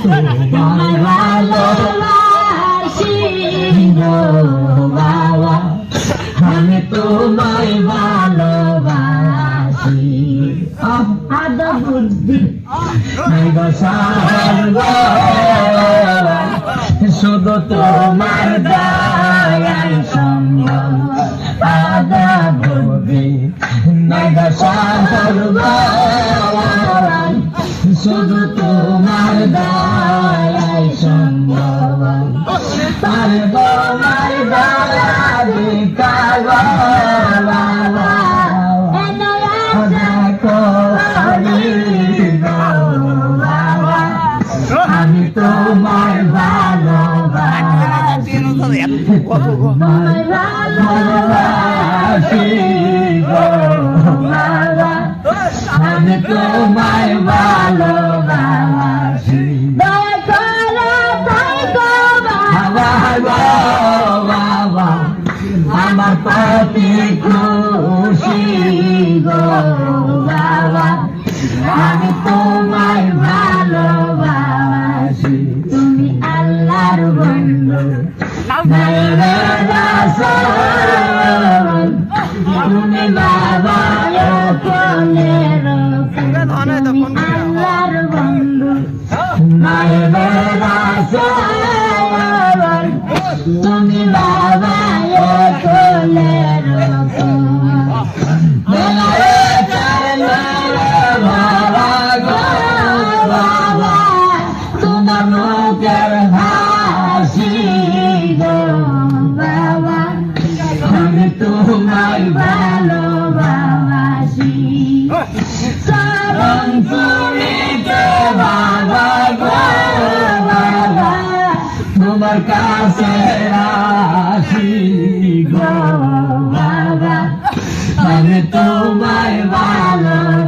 তোমায় ভালোবাসি। গো বাবা আমি তোমায় ভালোবাসি আদ বুদ্ধি শুধু আমি তোমায় ভালোবাসি। আমার প্রতি খুশি গো বাবা আমি ভালোবাসি তুমি বাবা কোনের তুমি তোমায় ভালোবাসি। চরণ তুমি বাবা গো বাবা তোমার কাছে আসি গো বাবা? আমি তোমায় ভালোবাসি।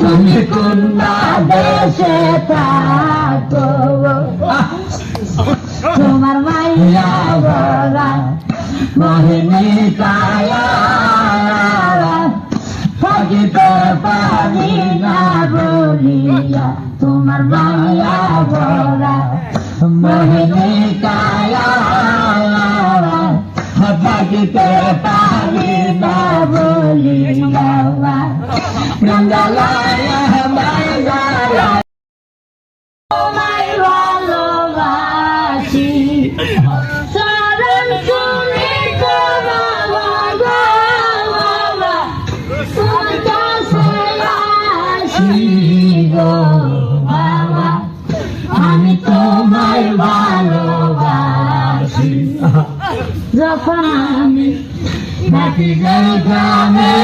তুমি কোন দেশে থাকো? তোমার মাইয়া বলা মোহিনী কায়া থাকিতে পারি না বলিয়া তোমার মায়া বলা মোহিনী কায়া থাকিতে পারি না বলিয়া যখন আমি বাকি গ্রামে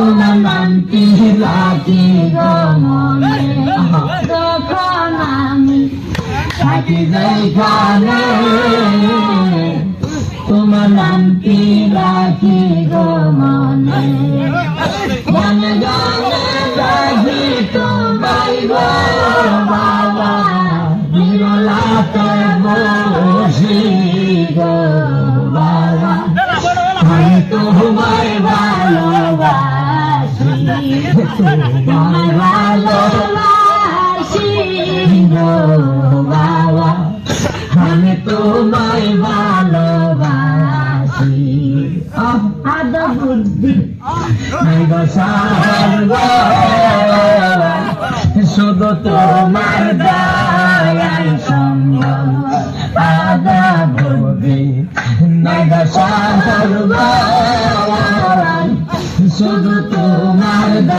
তোমার নামটি রাখি মনে যখন আমি বাকি যেখানে তোমার নামটি রাখি গো তোমায় ভালোবাসি গো বাবা আমি তোমায় ভালোবাসি আদ বুদ্ধি শুধু তোমার দয়াল সঙ্গ বুদ্ধি নাই গো শুধু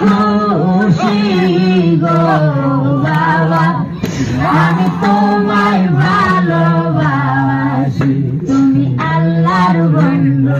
খুশি গো বাবা। আমি তোমায় ভালোবাসি। তুমি আল্লাহর বন্ধু।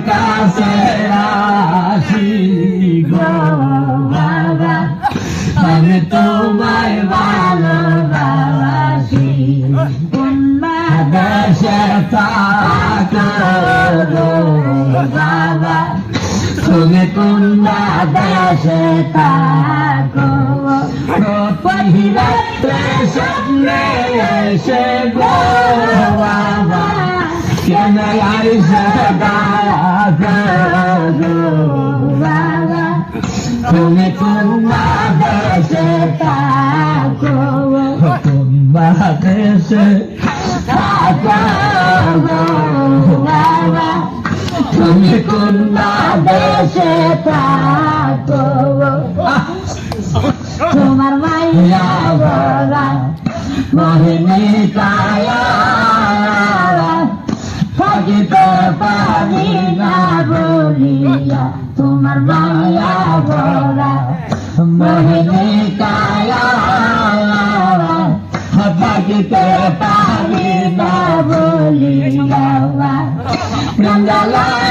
কাছে আসি গো বাবা আমি তোমায় ভালোবাসি দেশে থাকো বাবা তুমি কোন দেশে থাকো পহিরাতে গো বাবা তুমি দেশে থাকো কোন দেশে তুমি কোন দেশে থাকো তোমার মাইয়া বলা মোহিনী কায়া থাকিতে পারি না বলিয়া তোমার মায়া বলা মোহিনী কায়া থাকিতে পারি না বলিয়া মঙ্গলায়া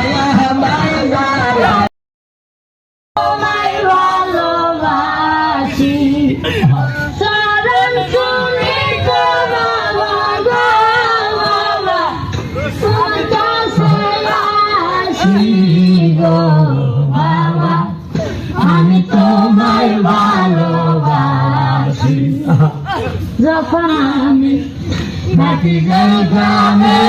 তোমায় ভালোবাসি যখন আমি নাকি গ্রামে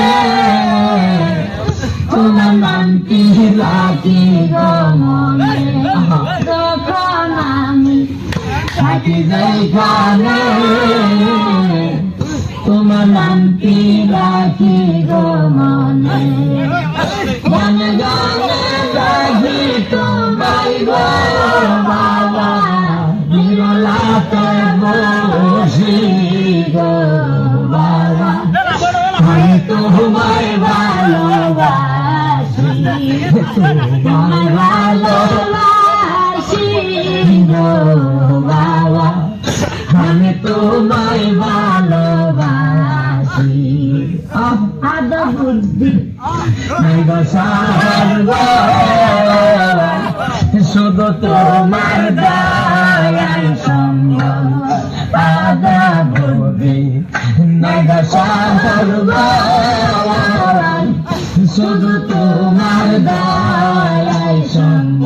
তোমার নামটি লাকি গো মনে যখন আমি নাকি গ্রামে তোমার নামটি লাকি গো তোমায় ভালোবাসি গো বাবা আমি তোমায় ভালোবাসি আদ বুদ্ধি নাই গো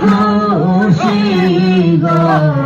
প্রতি খুশি গো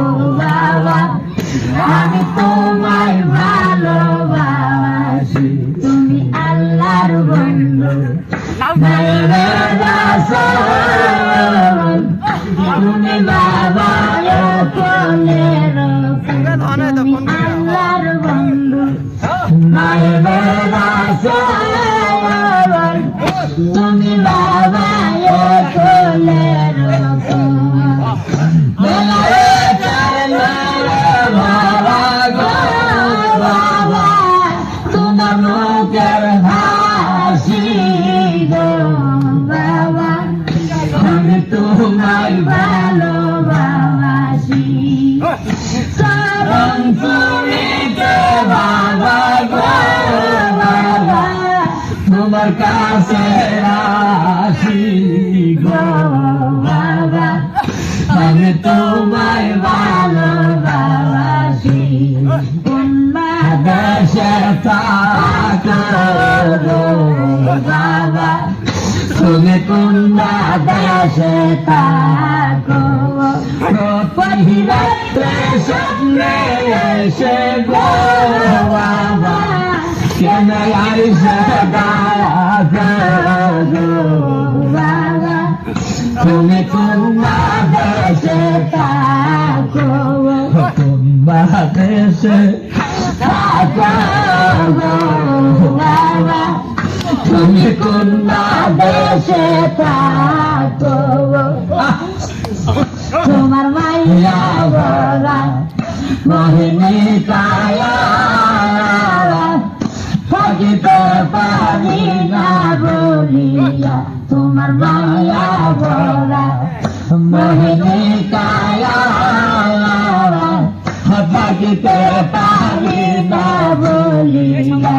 মুখের হাসি গো বাবা। আমি তোমায় ভালোবাসি। বাবা তোমার কাছে আসি গো বাবা। তোমায় ভালোবাসি। তুমি কোন দেশে থাকো পহিরাত্রে স্বপ্নে এসে গো। বাবা, কেন আইসে গো? বাবা, তুমি কোন দেশে থাকো কোন দেশে গো। বাবা তুমি কোন দেশে থাকো। তোমার মাইয়া বলা মোহিনী কায়া থাকিতে পারি না বলিয়া তোমার মায়া বলা মোহিনী কায়া থাকিতে পারি না বলিয়া